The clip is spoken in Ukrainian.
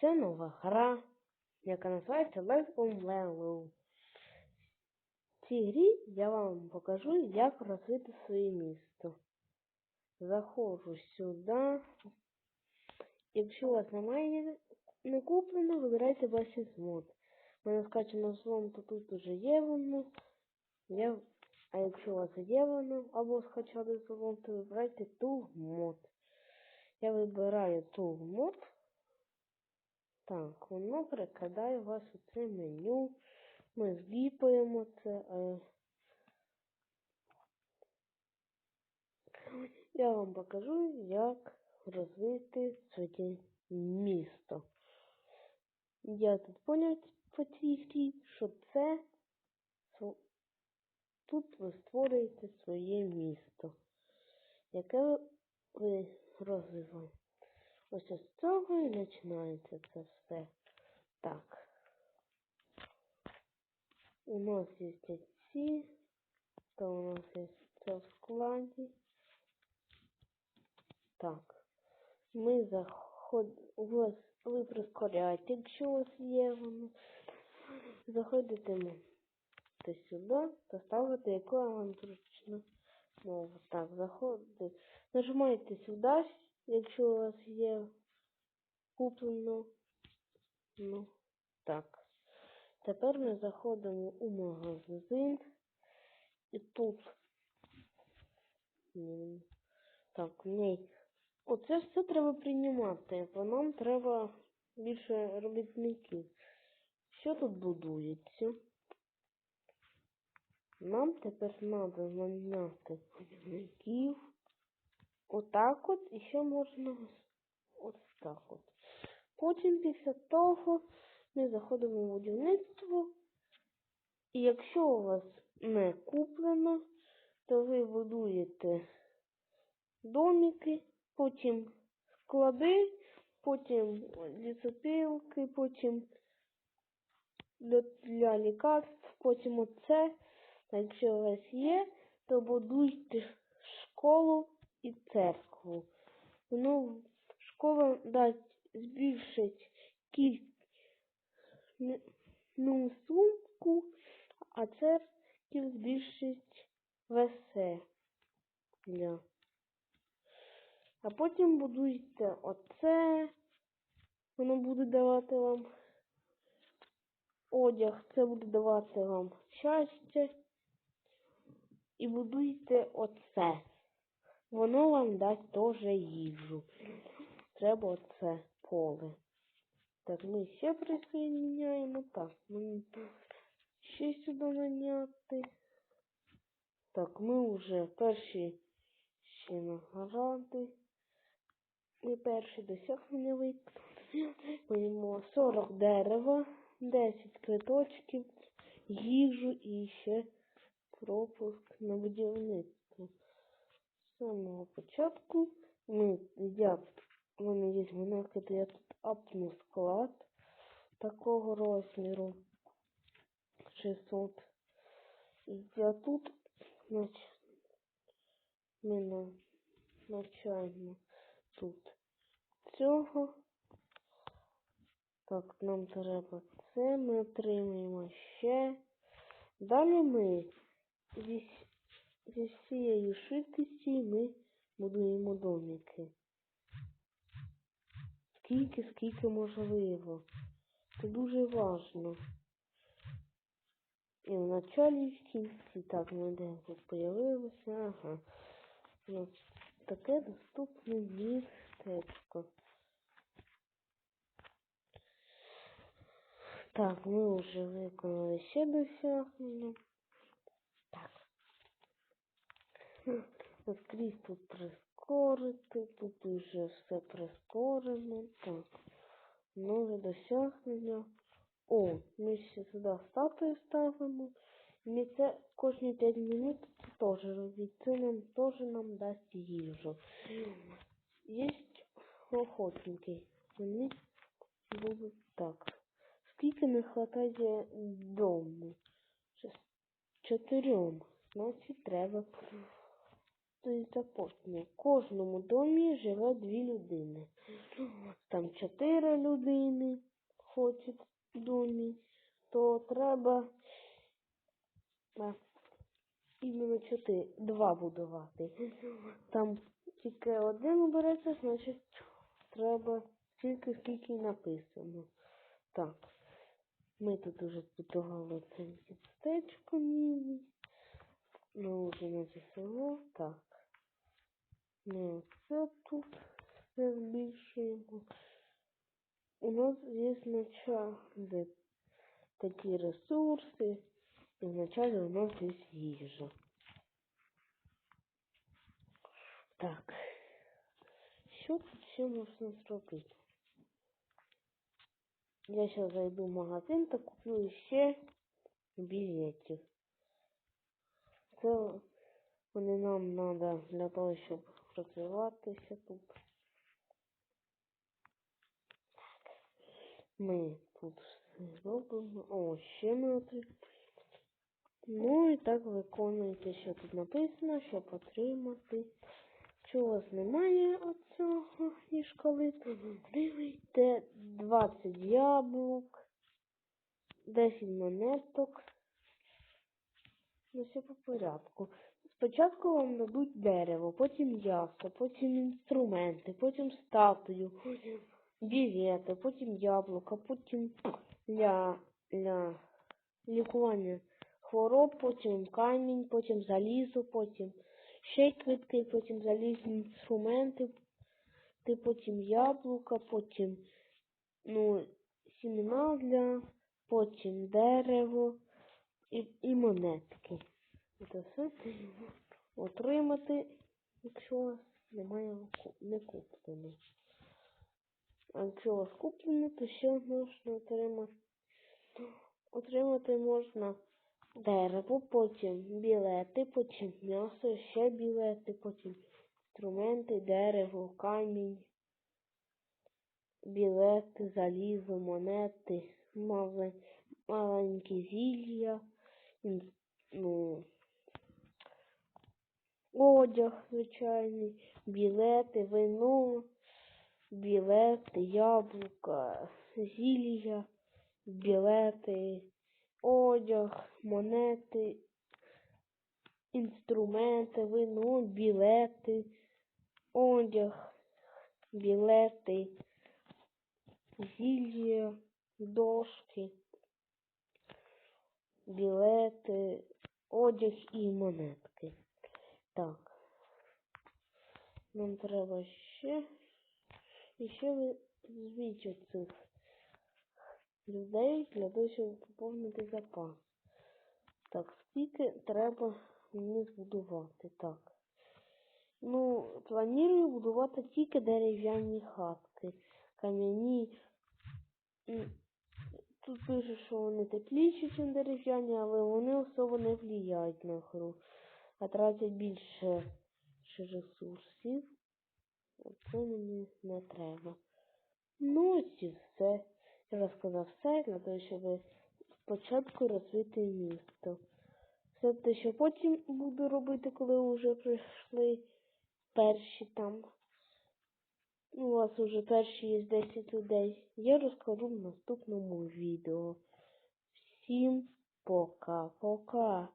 Це нова гра, яка називається Let's Go Lelo. В цій грі я вам покажу, як розвити своє місто. Заходжу сюди. Якщо у вас немає не куплено, вибирайте Basis Mod. У мене скачано злом, то тут вже є воно. Я... А якщо у вас є воно, або скачали злом, то вибирайте Tool Mod. Я вибираю Mod. Так, воно перекладає вас у це меню. Ми зліпаємо це. Е. Я вам покажу, як розвити своє місто. Я тут поняв по цій грі, що це тут ви створюєте своє місто, яке ви розвиваєте. Ось з цього і починається це все. Так. У нас є ці, то у нас є це в складі. Так. Ми заходимо, у вас ви прискоряєте, якщо у вас є воно. Заходите сюди, поставити яку вам зручно мову. Так, заходите. Нажимаєте сюди, якщо у вас є куплено. Ну, так. Тепер ми заходимо у магазин. І тут. Так, ні. Оце все треба приймати, бо нам треба більше робітників. Що тут будується? Нам тепер треба наняти робітників. Отак от і ще можна ось так от. Потім після того ми заходимо в будівництво. І якщо у вас не куплено, то ви будуєте домики, потім склади, потім лісопілки, потім для лікарств, потім оце. Якщо у вас є, то будуйте школу і церкву. Воно школа дасть збільшить кількість ну, сумку, а церкві збільшить веселя. А потім будуйте оце. Воно буде давати вам одяг, це буде давати вам щастя. І будуйте оце. Воно вам дасть теж їжу. Треба оце поле. Так, ми ще присоединяємо. Так, ми ще сюди наняти. Так, ми вже перші ще награди. Ми перші досягнення виконуємо 40 дерева, 10 квиточків, їжу і ще пропуск на будівництво. З самого початку ми я у мене є накид, я тут апну склад такого розміру 600. І я тут значить, ми навчаємо тут цього. Так, нам треба це, ми отримуємо ще. Далі ми зі, зі всією швидкістю ми будуємо домики скільки, скільки можливо. Це дуже важно. І в началі в кінці. Так, ми де тут появилося. Ага. Ну, таке доступне містечко. Так, ми вже виконали ще досягнення. Так. Скрізь тут прискорити, тут уже все прискорено. Так, нове досягнення. О, ми ще сюди статую ставимо. Ми це кожні 5 минут теж робіть. Це нам теж нам дасть їжу. Є охотники. Вони будуть так. Скільки не вистачає дому? Чотирьом. Значить треба запортне. В кожному домі живе дві людини. Там чотири людини хочуть в домі, то треба іменно чотири, два будувати. Там тільки один обереться, значить треба тільки скільки написано. Так. Ми тут уже збудували це містечко міні. Ми вже на село. Так. Оце тут все збільшуємо. У нас є вначале такі ресурси. І вначале у нас є їжа. Так. Що тут ще можна зробити? Я сейчас зайду в магазин та куплю ще білетів. Це вони нам треба для того, щоб розвиватися тут. Ми тут все робимо. О, ще ми отримали. Ну і так виконуєте, що тут написано, щоб отримати. Якщо у вас немає оцього і шкали, то отримайте 20 яблук, 10 монеток. Ну все по порядку. Спочатку вам дадуть дерево, потім м'ясо, потім інструменти, потім статую, потім білети, потім яблука, потім для, для лікування хвороб, потім камінь, потім залізо, потім ще квитки, потім залізні інструменти, потім яблука, потім ну, сімена для, потім дерево і, і монетки. Це все отримати, якщо у вас немає не куплено. А якщо у вас куплено, то ще можна отримати. Отримати можна дерево, потім білети, потім м'ясо, ще білети, потім інструменти, дерево, камінь, білети, залізо, монети, маленькі зілля, ну, одяг звичайний, білети, вино, білети, яблука, зілля, білети одяг, монети, інструменти, вино, білети, одяг, білети, зілля, дошки, білети, одяг і монетки. Так. Нам треба ще і ще візьміть оцих людей для того, щоб поповнити запас. Так, скільки треба мені збудувати? Так. Ну, планую будувати тільки дерев'яні хатки. Кам'яні. Тут пише, що вони тепліші, ніж дерев'яні, але вони особо не впливають на гру, а тратять більше ресурсів. Це мені не треба. Ну і все. Я розказав все для того, щоб спочатку розвити місто. Все те, що потім буду робити, коли вже прийшли перші там. У вас вже перші є 10 людей. Я розкажу в наступному відео. Всім пока-пока.